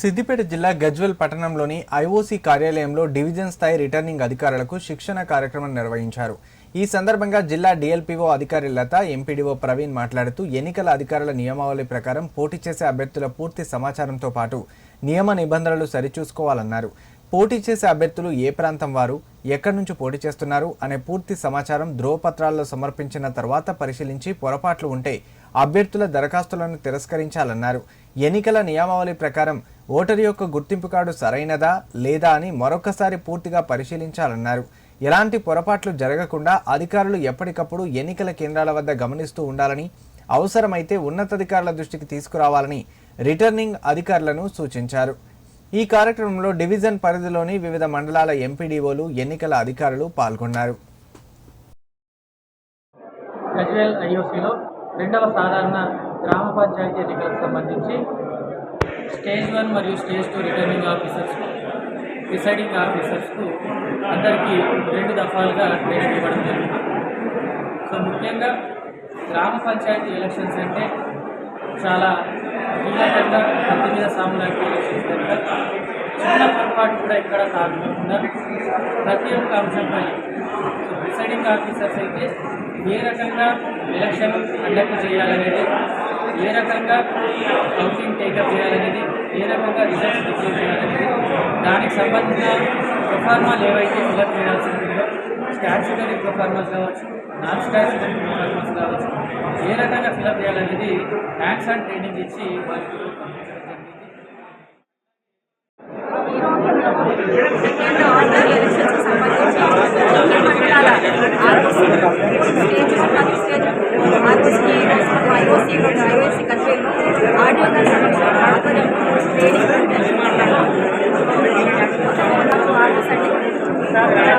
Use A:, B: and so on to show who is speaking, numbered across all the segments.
A: సిద్దిపేట జిల్లా గజ్వెల్ పట్టణంలోని ఐఓసీ కార్యాలయంలో డివిజన్ స్థాయి రిటర్నింగ్ అధికారులకు శిక్షణ కార్యక్రమం నిర్వహించారు. ఈ సందర్భంగా జిల్లా డిఎల్పిఓ అధికారి లత ఎంపీడీఓ ప్రవీణ్ మాట్లాడుతూ ఎన్నికల అధికారుల నియమావళి ప్రకారం పోటీ చేసే అభ్యర్థుల పూర్తి సమాచారంతో పాటు నియమ నిబంధనలు సరిచూసుకోవాలన్నారు. పోటీ చేసే అభ్యర్థులు ఏ ప్రాంతం వారు ఎక్కడి నుంచి పోటీ చేస్తున్నారు అనే పూర్తి సమాచారం ధ్రువపత్రాల్లో సమర్పించిన తర్వాత పరిశీలించి పొరపాట్లు ఉంటే అభ్యర్థుల దరఖాస్తులను తిరస్కరించాలన్నారు. ఎన్నికల నియమావళి ప్రకారం ఓటరు యొక్క గుర్తింపు కార్డు సరైనదా లేదా అని మరొకసారి పూర్తిగా పరిశీలించాలన్నారు. ఎలాంటి పొరపాట్లు జరగకుండా అధికారులు ఎప్పటికప్పుడు ఎన్నికల కేంద్రాల వద్ద గమనిస్తూ ఉండాలని అవసరమైతే ఉన్నతాధికారుల దృష్టికి తీసుకురావాలని రిటర్నింగ్ అధికారులను సూచించారు. ఈ కార్యక్రమంలో డివిజన్ పరిధిలోని వివిధ మండలాల ఎంపీడీఓలు ఎన్నికల అధికారులు పాల్గొన్నారు.
B: రెండవ సాధారణ గ్రామ పంచాయతీ ఎన్నికలకు సంబంధించి స్టేజ్ వన్ మరియు స్టేజ్ టూ రిటర్నింగ్ ఆఫీసర్స్కు ప్రిసైడింగ్ ఆఫీసర్స్కు అందరికీ రెండు దఫాలుగా ట్రైనింగ్ ఇవ్వడం జరిగింది. సో ముఖ్యంగా గ్రామ పంచాయతీ ఎలక్షన్స్ అంటే చాలా కీలకంగా పత్తి మీద సాములాంటి ఎలక్షన్స్ కనుక చిన్న పొరపాటు కూడా ఇక్కడ కాకుండా ప్రతి ఒక్క అంశంపై సో డిసైడింగ్ ఆఫీసర్స్ అయితే ఏ రకంగా ఎలక్షన్ కండక్ట్ చేయాలనేది ఏ రకంగా హౌసింగ్ టేకప్ చేయాలనేది ఏ రకంగా రిజల్ట్స్ డిక్లేర్ చేయాలనేది దానికి సంబంధించిన ప్రొఫార్మాలు ఏవైతే ఫిలప్ చేయాల్సి ఉంటుందో స్టాచ్యుటరీ ప్రొఫార్మల్స్ కావచ్చు నాన్ స్టాచ్యుటరీ ప్రొఫార్మల్స్ కావచ్చు ఏ రకంగా ఫిలప్ చేయాలనేది హ్యాండ్స్ ఆన్ ట్రైనింగ్ ఇచ్చి వారికి పంపించడం
C: జరిగింది.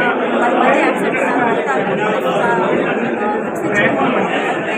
C: 啊，反正也是三万，三万，三万，四千多吧。